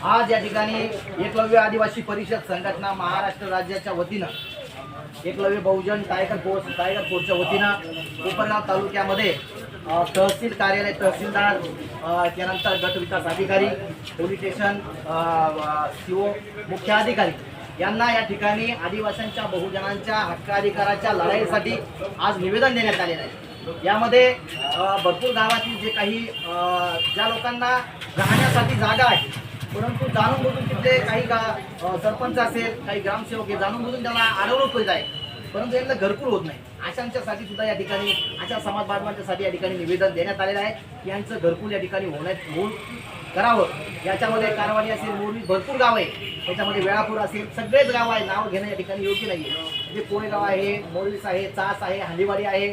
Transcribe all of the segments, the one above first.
आज या ठिकाणी एकलव्य आदिवासी परिषद संघटना महाराष्ट्र राज्याच्या वतीनं Eklavya Bahujan tiger force tiger फोर्सच्या वतीनं कोपरगाव तालुक्यामध्ये तहसील कार्यालय तहसीलदार त्यानंतर गट विकास अधिकारी पोलीस स्टेशन सीओ मुख्य अधिकारी यांना या ठिकाणी आदिवासींच्या बहुजनांच्या हक्काधिकाराच्या लढाईसाठी आज निवेदन देण्यात आलेलं आहे. यामध्ये भरपूर गावातील जे काही ज्या लोकांना राहण्यासाठी जागा आहे परंतु जाणून बुजून तिथले काही का सरपंच असेल काही ग्रामसेवक हे जाणून बुजून त्यांना अडवणूक करीत आहे. परंतु यांना घरकुल होत नाही. अशांच्यासाठी सुद्धा या ठिकाणी अशा समाज बांधवांच्यासाठी या ठिकाणी निवेदन देण्यात आलेलं आहे. की यांचं घरकुल या ठिकाणी होण्यात होऊन करावं. याच्यामध्ये कारवाडी असेल मोरवी भरपूर गाव आहे त्याच्यामध्ये वेळापूर असेल सगळेच गाव आहे नाव घेणं या ठिकाणी योग्य नाही म्हणजे आहे म्हणजे कोळेगाव आहे मोरवीस आहे चास आहे हालीवाडी आहे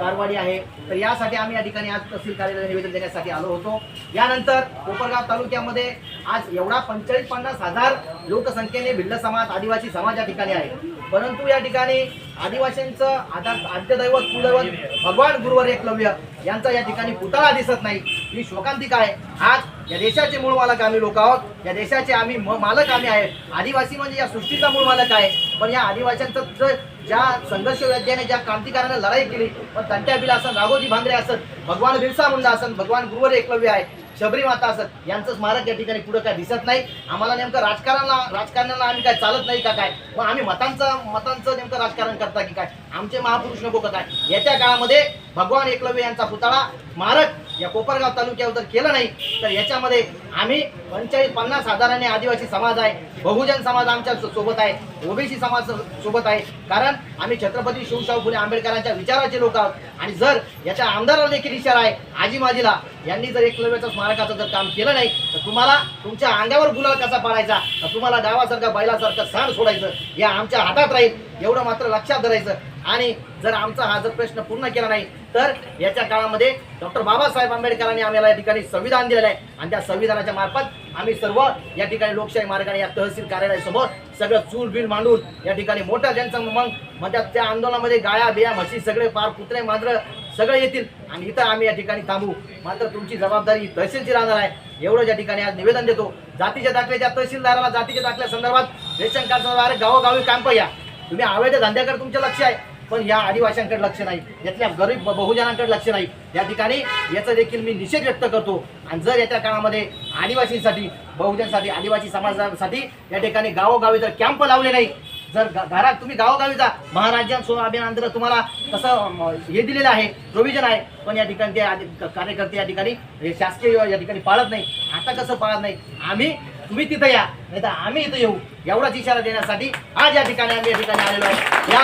कारवाडी आहे. तर यासाठी आम्ही या ठिकाणी आज तहसील कार्यालय निवेदन देण्यासाठी आलो होतो. यानंतर कोपरगाव तालुक्यामध्ये आज एवढा पंचेचाळीस पन्नास हजार लोकसंख्येने भिल्ल समाज आदिवासी समाज या ठिकाणी आहे. परंतु या ठिकाणी आदिवासींचं आधार आद्यदैवत कुलदैवत भगवान गुरुवर एकलव्य यांचा या ठिकाणी पुतळा दिसत नाही. ही शोकांतिका आहे. आज या देशाचे मूळ मालक आम्ही लोक आहोत. या देशाचे आम्ही म- मालक आम्ही आहेत. आदिवासी म्हणजे या सृष्टीचा मूळ मालक आहे. पण या आदिवासींचं ज- ज्या संघर्ष योद्ध्याने ज्या क्रांतिकाराने लढाई केली पण तंट्या बिला राघोजी भांगरे असत भगवान बिरसा मुंडा असत भगवान गुरुवर एकलव्य आहे शबरी माता असत यांचं स्मारक या ठिकाणी पुढं काय दिसत नाही. आम्हाला नेमकं राजकारणाला राजकारणाला आम्ही काय चालत नाही का काय? मग आम्ही मतांचं मतांचं नेमकं राजकारण करता की काय? आमचे महापुरुष नको का काय? येत्या काळामध्ये भगवान एकलव्य यांचा पुतळा स्मारक या कोपरगाव तालुक्यावर जर केलं नाही तर याच्यामध्ये आम्ही पंचेचाळीस पन्नास हजाराने आदिवासी समाज आहे बहुजन समाज आमच्यासोबत आहे ओबीसी समाज सोबत आहे. कारण आम्ही छत्रपती शिवशाहू फुले आंबेडकरांच्या विचाराचे लोक आहोत. आणि जर याच्या आमदाराला देखील इशारा आहे आजी माजीला यांनी जर एकलव्याच्या स्मारकाचं जर काम केलं नाही तर तुम्हाला तुमच्या अंगावर गुलाल कसा पाडायचा? तर तुम्हाला गावासारखा बैलासारखं सण सोडायचं. या आमच्या हातात राहील. एवढं मात्र लक्षात धरायचं. आणि जर आमचा हा जर प्रश्न पूर्ण केला नाही तर याच्या काळामध्ये डॉक्टर बाबासाहेब आंबेडकरांनी आम्हाला या ठिकाणी संविधान दिलेलं आहे. आणि त्या संविधानाच्या मार्फत आम्ही सर्व या ठिकाणी लोकशाही मार्गाने या तहसील कार्यालयासमोर सगळं चूल बिल मांडून या ठिकाणी मोठा त्यांचं मग म्हणजे त्या आंदोलनामध्ये गाया बिया म्हशी सगळे पार कुत्रे मांजरं सगळे येतील. आणि इथं आम्ही या ठिकाणी थांबू. मात्र तुमची जबाबदारी तहसीलची राहणार आहे. एवढं या ठिकाणी आज निवेदन देतो. जातीच्या दाखल्याच्या तहसीलदाराला जातीच्या दाखल्या संदर्भात रेशन कार्ड गावोगावी कॅम्प या. तुम्ही अवैध धंद्याकडे तुमचं लक्ष आहे. पण या आदिवासींकडे लक्ष नाही. यातल्या गरीब बहुजनांकडे लक्ष नाही. या ठिकाणी याचा देखील मी निषेध व्यक्त करतो. आणि जर येत्या काळामध्ये आदिवासींसाठी बहुजनसाठी आदिवासी समाजासाठी या ठिकाणी गावोगावी जर कॅम्प लावले नाही जर घरात तुम्ही गावोगावी जा महाराजां अभियान अभियानांतर तुम्हाला तसं हे दिलेलं आहे प्रोव्हिजन आहे. पण या ठिकाणी ते कार्यकर्ते या ठिकाणी हे शासकीय या ठिकाणी पाळत नाही. आता कसं पाळत नाही? आम्ही तुम्ही तिथं या नाही तर आम्ही इथं येऊ. एवढाच इशारा देण्यासाठी आज या ठिकाणी आम्ही या ठिकाणी आलेलो आहे. या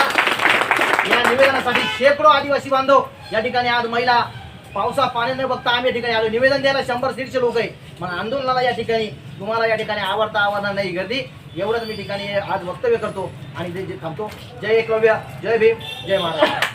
या निवेदनासाठी शेकडो आदिवासी बांधव या ठिकाणी आज महिला पावसा पाणी न बघता आम्ही या ठिकाणी आलो. निवेदन द्यायला शंभर दीडशे लोक आहे. मग आंदोलनाला या ठिकाणी तुम्हाला या ठिकाणी आवडता आवडणार नाही गर्दी. एवढंच मी ठिकाणी आज वक्तव्य करतो आणि जे थांबतो. जय एकलव्य जय भीम जय महाराज